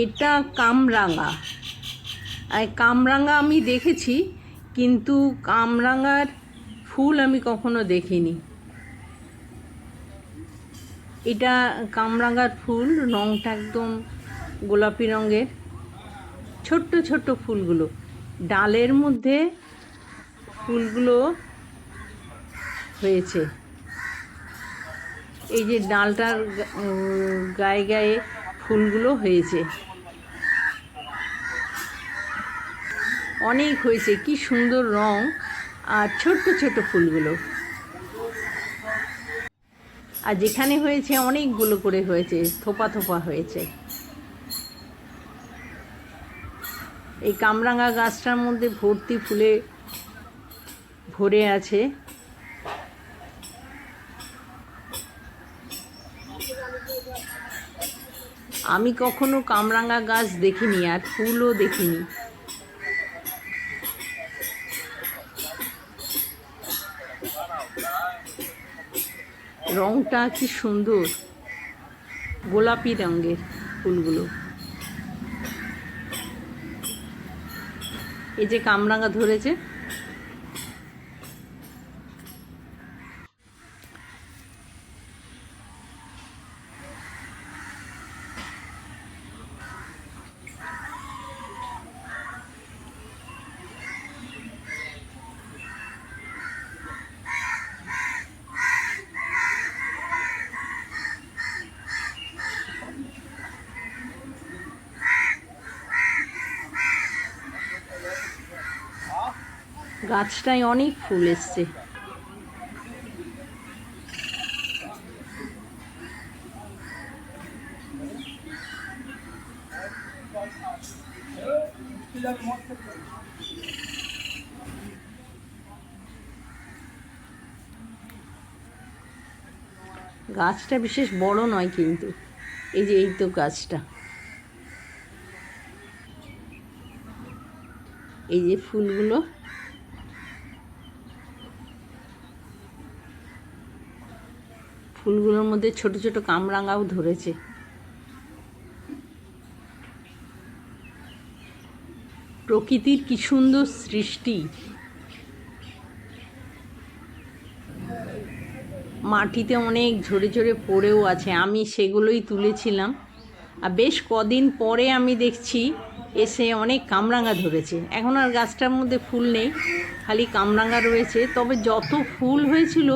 এটা কামরাঙা। কামরাঙা আমি দেখেছি, কিন্তু কামরাঙার ফুল আমি কখনো দেখিনি। এটা কামরাঙার ফুল, রংটা একদম গোলাপি রঙের। ছোট্ট ছোট্ট ফুলগুলো। ডালের মধ্যে ফুলগুলো হয়েছে। এই যে ডালটার গায়ে গায়ে ফুলগুলো হয়েছে। অনেক হয়েছে, কি সুন্দর রং আর ছোট্ট ছোট ফুলগুলো। আর যেখানে হয়েছে অনেকগুলো করে হয়েছে, থোপা থোপা হয়েছে। এই কামরাঙা গাছটার মধ্যে ভর্তি ফুলে ভরে আছে। আমি কখনো কামরাঙা গাছ দেখিনি আর ফুলও দেখিনি। রংটা কি সুন্দর, গোলাপি রঙের ফুলগুলো। এই যে কামরাঙা ধরেছে গাছটায় অনেক ফুল এসছে। গাছটা বিশেষ বড় নয় কিন্তু। এই যে, এই তো গাছটা। এই যে ফুলগুলো ফুলগুলোর মধ্যে ছোট ছোট কামরাঙাও ধরেছে। প্রকৃতির কি সুন্দর সৃষ্টি। মাটিতে অনেক ঝরে ঝরে পড়েও আছে, আমি সেগুলোই তুলেছিলাম। আর বেশ কদিন পরে আমি দেখছি এসে অনেক কামরাঙা ধরেছে। এখন আর গাছটার মধ্যে ফুল নেই, খালি কামরাঙা রয়েছে। তবে যত ফুল হয়েছিল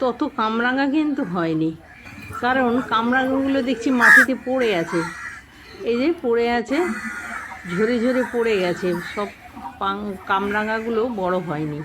তত কামরাঙা কিন্তু হয়নি। কারণ কামরাঙাগুলো দেখছি মাটিতে পড়ে আছে। এই যে পড়ে আছে, ঝরে ঝরে পড়ে গেছে। সব কামরাঙাগুলো বড় হয়নি।